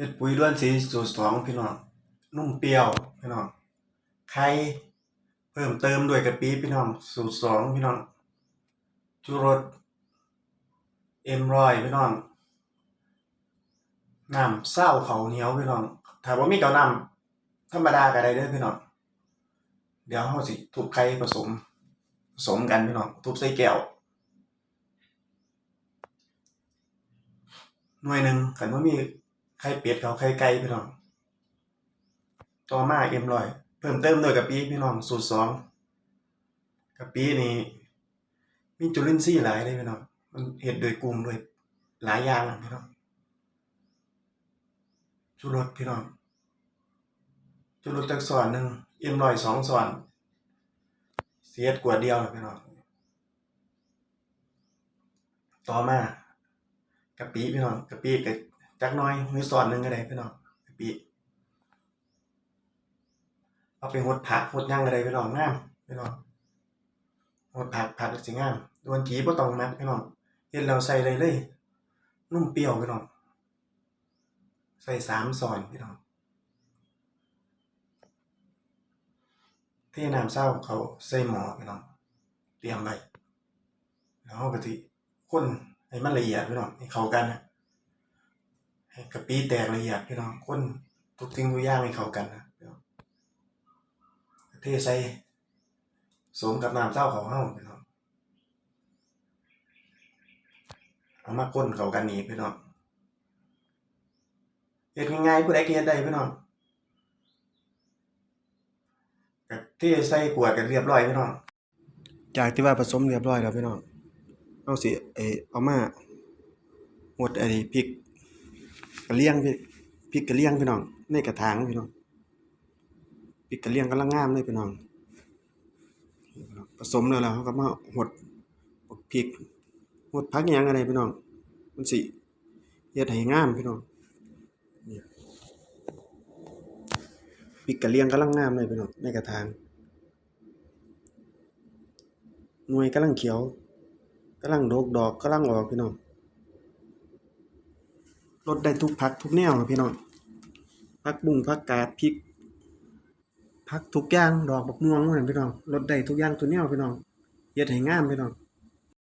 เฮ็ดปุ๋ยล้วนสีสูตรสองพี่น้องนุ่มเปรี้ยวพี่น้องไข่เพิ่มเติมด้วยกะปิพี่น้องสูตรสองพี่น้องชูรสเอ็มรอยพี่น้องน้ำเศร้าเขาเหนียวพี่น้องถ้าว่ามีเกาน้ำธรรมดาก็ได้เด้อพี่น้องเดี๋ยวเฮาสิทุบไข่ผสม ผสมกันพี่น้องทุบใส่แก้วหน่วยหนึ่งคันว่ามี ไข่เป็ดเขาไข่ไก่พี่น้อง ต่อมาเอ็มรอย เพิ่มเติมด้วยกะปิพี่น้องสูตรสองกะปินี่มีจุลินทรีย์หลายเลยพี่น้อง มันเฮ็ดโดยกลุ่มโดยหลายอย่างพี่น้องชูรสพี่น้องชูรสจักส่วนหนึ่งเอ็มรอยสองส่วนเสียดกว่าเดียวพี่น้อง ต่อมากะปิพี่น้องกะปิกับ จักน้อยมีส่วนหนึ่งก็ได้พี่น้องปิเอาไปหดผักหดหยังอะไรไปลองงามไปลองหดผักผักสิงามดวนจีบ่ต้องมักพี่น้องเฮ็ดแล้วใส่เลยเลย นุ่มเปรี้ยวพี่น้องใส่สามซอนพี่น้องเทน้ำเศร้าเขาใส่หมอพี่น้องเตรียมไว้แล้วก็สิคนให้มันละเอียดพี่น้องให้เข้ากันนะ กะปิแตกละเอียดพี่น้องคนทุกสิ่งทุกอย่างให้เข้ากันนะพี่น้องเทใส่สมกับน้ำเศร้าของเฮาพี่น้องเอามาก้นเข้ากันนี่พี่น้องเฮ็ดง่ายๆผู้ใดก็เฮ็ดได้พี่น้องก็เทใส่ขวดกันเรียบร้อยพี่น้องจากที่ว่าผสมเรียบร้อยแล้วพี่น้องเอาสิเอเอามาหดไอ้พริก กระเลียงพี่พริกกระเลียงพี่น้องในกระถางพี่น้องพริกกระเลียงกำลังงามเลยพี่น้องผสมแล้วแล้วเขาก็มาหดพริกหดผักยังอะไรพี่น้องมันสิเฮ็ดให้งามพี่น้องนี่พริกกระเลียงกำลังงามเลยพี่น้องในกระถางหน่วยกำลังเขียวกำลังดกดอกกำลังออกพี่น้อง ลดได้ทุกพักทุกแนวพี่น้องพักบุ้งพักกาดพริกพักทุกอย่างดอกบักม่วงนั่นพี่น้องลดได้ทุกอย่างตุนแนวพี่น้องเฮ็ดให้งามพี่น้อง